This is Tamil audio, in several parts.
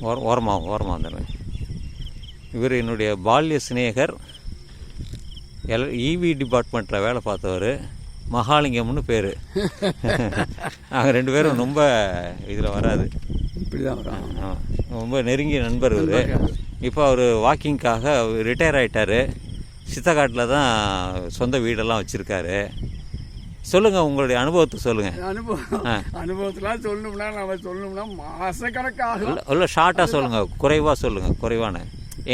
ஓர ஓரமாக ஓரமாக வந்துடுங்க இவர் என்னுடைய பால்ய சிநேகர் எல் இவி டிபார்ட்மெண்ட்டில் வேலை பார்த்தவர் மகாலிங்கம்னு பேர். நாங்கள் ரெண்டு பேரும் ரொம்ப இதில் வராது. இப்படி தான் ரொம்ப நெருங்கிய நண்பர் இவர். இப்போ அவர் வாக்கிங்க்காக ரிட்டையர் ஆகிட்டார் சித்தக்காட்டில் தான் சொந்த வீடெல்லாம் வச்சுருக்காரு. சொல்லுங்கள் உங்களுடைய அனுபவத்தை சொல்லுங்கள் அனுபவம் அனுபவத்தெலாம் சொல்லணும்னா நம்ம சொல்லணும்னா மாசக்கணக்காகும் இல்லை ஷார்ட்டாக சொல்லுங்கள் குறைவாக சொல்லுங்கள் குறைவான.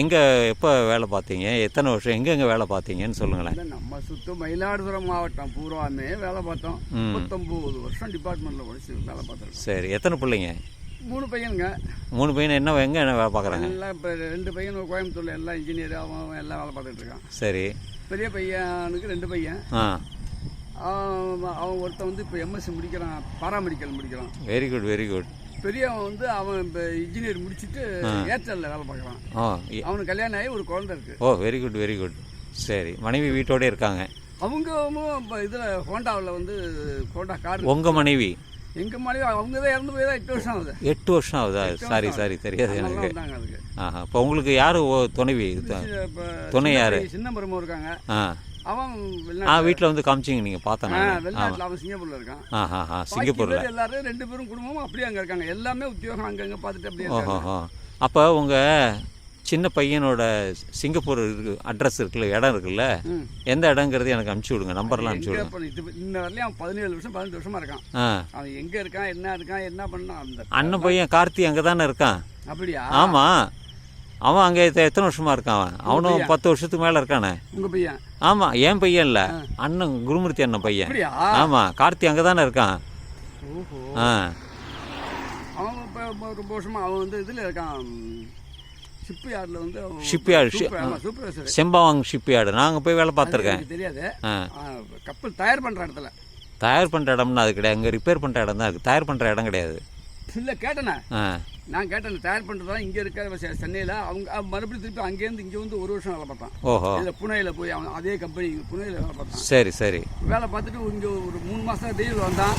எங்கே எப்போ வேலை பார்த்தீங்க எத்தனை வருஷம் எங்கெங்கே வேலை பார்த்தீங்கன்னு சொல்லுங்களேன். நம்ம சுத்தம் மயிலாடுதுறை மாவட்டம் பூர்வாமே வேலை பார்த்தோம். முப்பத்தொம்போது வருஷம் டிபார்ட்மெண்ட்டில் படிச்சு வேலை பார்த்துருக்கோம். சரி எத்தனை பிள்ளைங்க? மூணு பையனுங்க. மூணு பையன் என்ன எங்கே என்ன வேலை பார்க்குறாங்க? எல்லாம் இப்போ ரெண்டு பையன் கோயம்புத்தூர்ல எல்லாம் இன்ஜினியர் அவன் எல்லாம் வேலை பார்த்துட்டு இருக்கான். சரி. பெரிய பையனுக்கு ரெண்டு பையன். அவன் ஒருத்தன் வந்து இப்போ எம்எஸ்சி முடிக்கிறான் பாராமெடிக்கல் முடிக்கிறான். வெரி குட் வெரி குட் பெரியவன் வந்து அவன் இப்போ இன்ஜினியர் முடிச்சுட்டு ஏர்டெல்ல வேலை பார்க்குறான். அவனுக்கு கல்யாணம் ஆகி ஒரு குழந்தை இருக்கு. Oh very good very good சரி மனைவி வீட்டோடே இருக்காங்க. அவங்க இப்போ இதில் ஹோண்டாவில் வந்து ஹோண்டா கார் உங்கள் மனைவி? எங்கள் மனைவி அவங்க தான் இறந்து போய் தான் எட்டு வருஷம் ஆகுது. எட்டு வருஷம் ஆகுதா? சாரி சாரி தெரியாது எனக்கு. ஆஹா இப்போ உங்களுக்கு யார் துணைவி? துணை யாரு? சின்ன மருமகம் இருக்காங்க. அவன் ஆ வீட்டில் வந்து காமிச்சிங்க நீங்கள் பார்த்தேன் ஆ, வெளிநாட்டுல அவன் சிங்கப்பூர்ல இருக்கான். ஆஹா ஆ பாக்கி சிங்கப்பூரில். பேர் எல்லாரும் ரெண்டு பேரும் குடும்பமும் அப்படியே அங்க இருக்காங்க. எல்லாமே உத்தியோகம் அங்கங்க பார்த்துட்டு அப்படியே ஓஹோ அப்போ உங்கள் சின்ன பையனோட சிங்கப்பூர் இருக்கு அட்ரஸ் இருக்குல்ல இடம் இருக்குல்ல. எந்த இடங்கிறது எனக்கு அனுப்பிச்சி விடுங்க நம்பர்லாம் அனுப்பிச்சி விடுங்க. இன்ன வரலையும் அவன் பதினேழு வருஷம் பதினெட்டு வருஷமா இருக்கான். ஆ. அவன் எங்க இருக்கான் என்ன இருக்கான் என்ன பண்ணான் அந்த அண்ணன் பையன் கார்த்தி அங்கே தானே இருக்கான். அப்படியா? ஆமாம் அவன் அங்கே எத்தனை வருஷமா இருக்கான் அவன்? அவனும் பத்து வருஷத்துக்கு மேலே இருக்கானே. உங்க பையன். ஆமாம் என் பையன் இல்லை. அண்ணன் குருமூர்த்தி அண்ணன் பையன். ஆமாம் கார்த்தி அங்கே தானே இருக்கான் ஆ. அவன் இப்ப ரொம்ப வருஷமா அவன் வந்து இதுல இருக்கான். ஷிப் யார்ட்ல வந்து சூப்பர்வைசர் செம்பாவாங் ஷிப்யார்டு நாங்கள் போய் வேலை பார்த்துருக்கேன். தெரியாது. கப்பல் தயார் பண்ற இடத்துல. தயார் பண்ணுற இடம்னா அது கிடையாது. அங்கே ரிப்பேர் பண்ணுற இடம் தான் இருக்குது தயார் பண்ணுற இடம் கிடையாது. இல்ல கேட்டேனே. ஆ. நான் கேட்டேன் தயார் பண்ணுறதா இங்கே இருக்க செ- சென்னையில. அவங்க மறுபடியும் திருப்பி அங்கேருந்து இங்கே வந்து ஒரு வருஷம் வேலை பார்த்தான் ஓஹோ. இதில் புனேல போய் அவன் அதே கம்பெனி புனேல வேலை பார்த்தான் சரி சரி. வேலை பார்த்துட்டு இங்கே ஒரு மூணு மாதம் டெய்லி வந்தான்.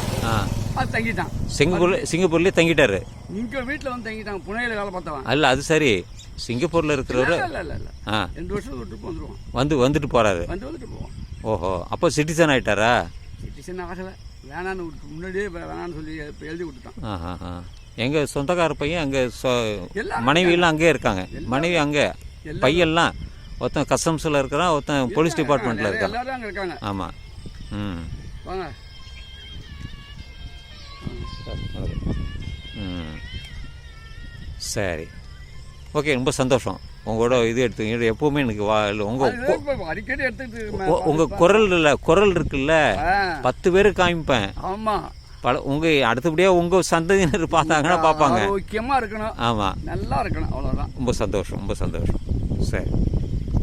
அது தங்கிட்டான். சிங்கப்பூர்ல சிங்கப்பூர்லேயே தங்கிட்டாரு. இங்கே வீட்டில் வந்து தங்கிட்டான். புனேல வேலை பார்த்தவன். அல்ல அது சரி. சிங்கப்பூரில் இருக்கிறவர் இல்லை இல்லை இல்லை இல்லை. ஆ. ரெண்டு வருஷம் விட்டு வந்துடுவான் வந்து வந்துட்டு போகிறாரு வந்து வந்துட்டு போவான். ஓஹோ. அப்போ சிட்டிசன் ஆயிட்டாரா? சிட்டிசன் ஆகலை. வேணான்னு விட்டு முன்னாடியே வேணான்னு சொல்லி இப்போ எழுதி விட்டுட்டான். எங்கள் சொந்தக்கார பையன் அங்கே சொ மனைவியெல்லாம் அங்கேயே இருக்காங்க. மனைவி அங்கே. பையன்லாம் ஒருத்தன் கஸ்டம்ஸில் இருக்கிறான் ஒருத்தன் போலீஸ் டிபார்ட்மெண்ட்டில் இருக்கான். எல்லாரும் அங்கே இருக்காங்க. ஆமாம் ம். வாங்க. ம். சரி. ஓகே ரொம்ப சந்தோஷம். உங்களோட இது எடுத்துக்கிட்டு எப்போவுமே எனக்கு வா இல்லை உங்கள் அடிக்கடி எடுத்துக்கிட்டு உங்கள் குரல் இல்லை குரல் இருக்குல்ல? பத்து பேர் காமிப்பேன். ஆமாம் பல உங்கள் அடுத்தபடியாக உங்கள் சந்ததியினர் பார்த்தாங்கன்னா பார்ப்பாங்க. ஆரோக்கியமாக இருக்கணும். ஆமாம் நல்லா இருக்கணும் அவ்வளோதான் ரொம்ப சந்தோஷம் ரொம்ப சந்தோஷம். சரி.